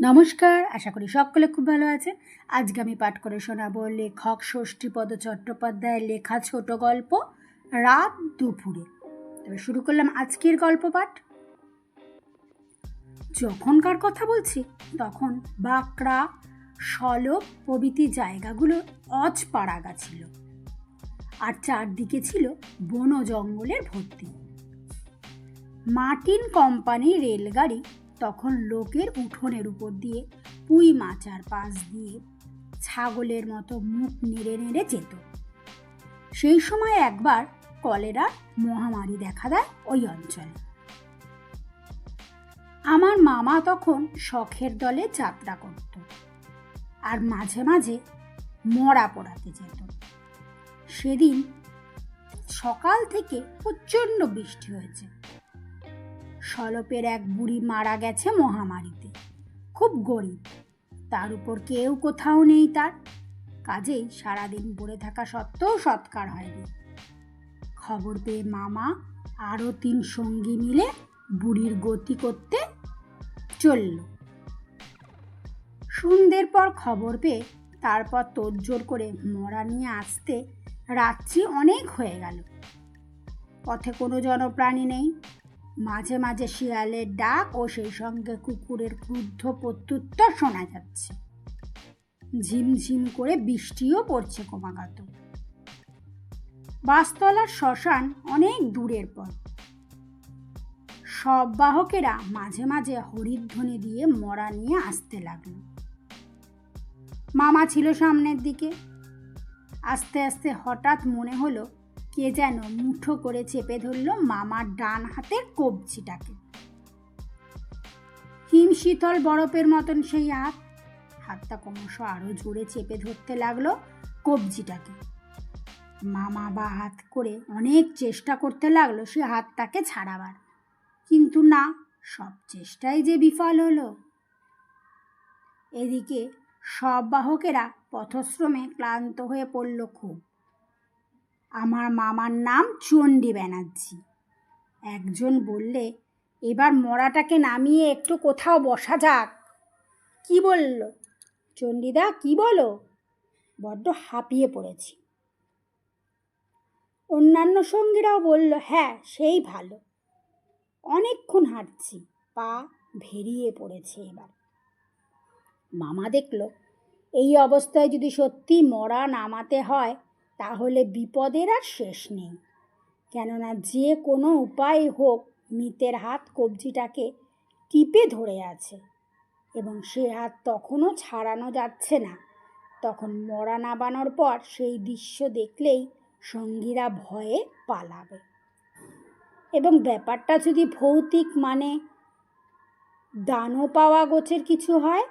নমস্কার, আশা করি সকলে খুব ভালো আছে আজকে আমি পাঠ করে শোনাবো লেখক ষষ্ঠীপদ চট্টোপাধ্যায়ের লেখা ছোট গল্প রাত দুপুরে। তবে শুরু করলাম আজকের গল্প পাঠ। যখনকার কথা বলছি, তখন বাঁকড়া সলক প্রভৃতি জায়গাগুলো অজপাড়াগা ছিল আর চারদিকে ছিল বন জঙ্গলের ভর্তি। মার্টিন কোম্পানি রেলগাড়ি তখন লোকের উঠোনের উপর দিয়ে পুঁই মাচার পাশ দিয়ে ছাগলের মতো মুখ নেড়ে নেড়ে যেত। সেই সময় একবার কলেরা মহামারী দেখা দেয় ওই অঞ্চলে। আমার মামা তখন শখের দলে যাত্রা করত আর মাঝে মাঝে মরা পড়াতে যেত। সেদিন সকাল থেকে প্রচণ্ড বৃষ্টি হয়েছে। সলপের এক বুড়ি মারা গেছে মহামারীতে। খুব গরিব। তার উপর কেউ কোথাও নেই তার। কাজেই সারাদিন পড়ে থাকা সত্ত্বেও সৎকার হয়নি। খবর পেয়ে মামা আরও তিন সঙ্গী মিলে বুড়ির গতি করতে চলল। সন্ধ্যের পর খবর পেয়ে তারপর তোড়জোড় করে মরা নিয়ে আসতে রাত্রি অনেক হয়ে গেল। পথে কোনো জনপ্রাণী নেই। মাঝে মাঝে শিয়ালের ডাক ও সেই সঙ্গে কুকুরের ক্রুদ্ধ প্রত্যুত্তর শোনা যাচ্ছে। ঝিমঝিম করে বৃষ্টিও পড়ছে ক্রমাগত। বাসতলার শ্মশান অনেক দূরের পর সব বাহকেরা মাঝে মাঝে হরিধ্বনি দিয়ে মরা নিয়ে আসতে লাগল। মামা ছিল সামনের দিকে। আস্তে আস্তে হঠাৎ মনে হলো কে যেন মুঠো করে চেপে ধরল মামার ডান হাতের কবজিটাকে। হিম শীতল বরফের মতন সেই হাত। হাতটা ক্রমশ আরও জোরে চেপে ধরতে লাগল কবজিটাকে। মামা বা হাত করে অনেক চেষ্টা করতে লাগল সে হাতটাকে ছাড়াবার। কিন্তু না, সব চেষ্টাই যে বিফল হলো। এদিকে সব বাহকেরা পথশ্রমে ক্লান্ত হয়ে পড়ল খুব। আমার মামার নাম চণ্ডী ব্যানার্জি। একজন বললে, এবার মরাটাকে নামিয়ে একটু কোথাও বসা যাক। কি বলল? চণ্ডীদা, কি বলো? বড্ড হাঁপিয়ে পড়েছি। অন্যান্য সঙ্গীরাও বলল হ্যাঁ সেই ভালো। অনেকক্ষণ হাঁটছি, পা ভেরিয়ে পড়েছে এবার। মামা দেখল, এই অবস্থায় যদি সত্যি মরা নামাতে হয় তাহলে বিপদের আর শেষ নেই। কেননা যে কোনো উপায় হোক, মিতের হাত কবজিটাকে টিপে ধরে আছে এবং সে হাত তখনও ছাড়ানো যাচ্ছে না। তখন মরা নাবানোর পর সেই দৃশ্য দেখলেই সঙ্গীরা ভয়ে পালাবে। এবং ব্যাপারটা যদি ভৌতিক মানে দানও পাওয়া গোছের কিছু হয়,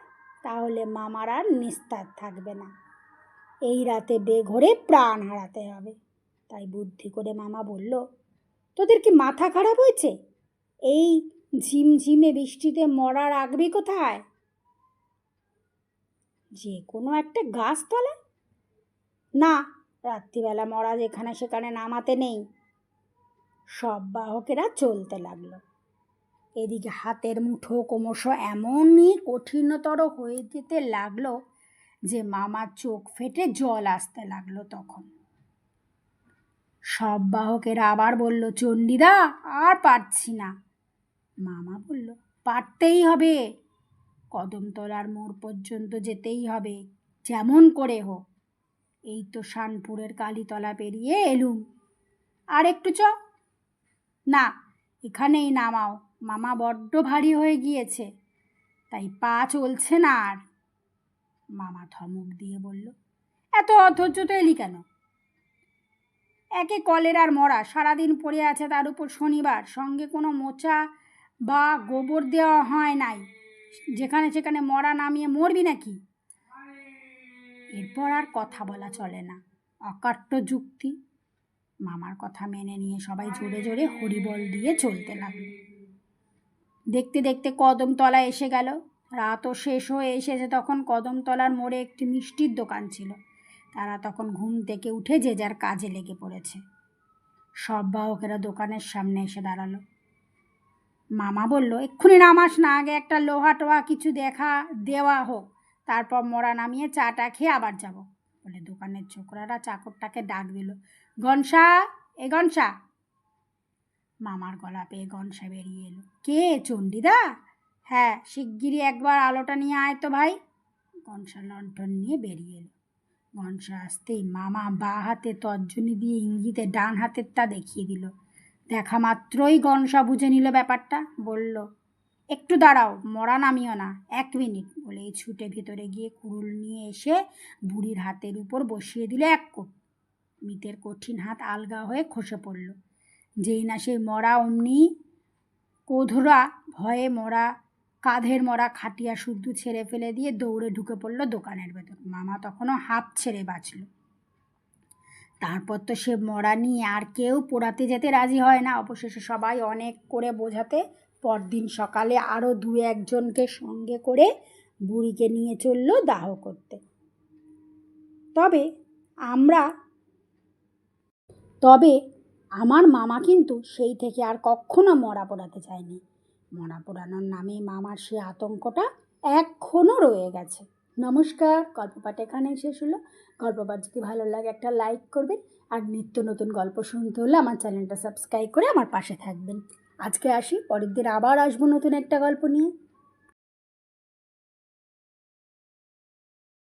তাহলে মামার আর নিস্তার থাকবে না। এই রাতে বেঘরে প্রাণ হারাতে হবে। তাই বুদ্ধি করে মামা বলল, তোদের কি মাথা খারাপ হয়েছে? এই ঝিমঝিমে বৃষ্টিতে মরার আগবি কোথায়? যে কোনো একটা গাছ তলে না, রাত্রিবেলা মরা যেখানে সেখানে নামাতে নেই। সব বাহকেরা চলতে লাগল। এদিকে হাতের মুঠো ক্রমশ এমনই কঠিনতর হয়ে যেতে লাগল যে মামার চোখ ফেটে জল আসতে লাগল তখন। সব বাহকেরা আবার বলল, চণ্ডীদা, আর পারছি না। মামা বলল, পারতেই হবে। কদমতলার মোড় পর্যন্ত যেতেই হবে, যেমন করে হোক। এই তো শানপুরের কালীতলা পেরিয়ে এলুম। আর একটু চ। না, এখানেই নামাও। মামা বড্ড ভারী হয়ে গিয়েছে। তাই পা চলছে না আর। মামা ধমক দিয়ে বলল, এত অধৈর্য তো এলি কেন? একে কলেরার মরা, সারাদিন পড়ে আছে তার উপর শনিবার, সঙ্গে কোনো মোচা বা গোবর দেওয়া হয় নাই। যেখানে সেখানে মরা নামিয়ে মরবি নাকি? এরপর আর কথা বলা চলে না। অকাট্য যুক্তি। মামার কথা মেনে নিয়ে সবাই জোরে জোরে হরিবল দিয়ে চলতে লাগল। দেখতে দেখতে কদমতলা এসে গেল। রাতও শেষ হয়ে এসেছে তখন কদমতলার মোড়ে একটি মিষ্টির দোকান ছিল। তারা তখন ঘুম থেকে উঠে যে যার কাজে লেগে পড়েছে। সব বাহকেরা দোকানের সামনে এসে দাঁড়াল। মামা বলল, এক্ষুনি নামাস না, আগে একটা লোহা টোহা কিছু দেখা, দেওয়া হোক, তারপর মরা নামিয়ে চাটা খেয়ে আবার যাব। বলে দোকানের ছোকরারা চাকরটাকে ডাক দিল, গনসা, এ গনসা! মামার গলা পেয়ে গনসা বেরিয়ে এলো। কে, চণ্ডীদা? হ্যাঁ শিগগিরই একবার আলোটা নিয়ে আয় তো ভাই। গনসা লণ্ঠন নিয়ে বেরিয়ে এলো। গনসা আসতেই মামা বা হাতে তর্জনী দিয়ে ইঙ্গিতে ডান হাতেরটা দেখিয়ে দিল। দেখা মাত্রই গনসা বুঝে নিল ব্যাপারটা। বলল, একটু দাঁড়াও, মরা নামিও না, এক মিনিট। বলেই ছুটে ভেতরে গিয়ে কুড়ুল নিয়ে এসে বুড়ির হাতের উপর বসিয়ে দিল এক কোপ। মিতের কঠিন হাত আলগা হয়ে খসে পড়ল। যেই না সেই মরা অমনি, কোধরা, ভয়ে মরা কাঁধের মরা খাটিয়া শুদ্ধ ছেড়ে ফেলে দিয়ে দৌড়ে ঢুকে পড়ল দোকানের ভেতর। মামা তখনও হাফ ছেড়ে বাঁচল। তারপর তো সে মরা নিয়ে আর কেউ পোড়াতে যেতে রাজি হয় না। অবশেষে সবাই অনেক করে বোঝাতে পরদিন সকালে আরও দু একজনকে সঙ্গে করে বুড়িকে নিয়ে চলল দাহ করতে। তবে আমরা, তবে আমার মামা কিন্তু সেই থেকে আর কখনো মরা পোড়াতে চায়নি। মরা পোড়ানোর নামে মামার সে আতঙ্কটা এখনও রয়ে গেছে। নমস্কার, গল্পপাঠ এখানে শেষ হলো। গল্পপাঠ যদি ভালো লাগে একটা লাইক করবেন আর নিত্য নতুন গল্প শুনতে হলে আমার চ্যানেলটা সাবস্ক্রাইব করে আমার পাশে থাকবেন। আজকে আসি, পরের দিন আবার আসব নতুন একটা গল্প নিয়ে।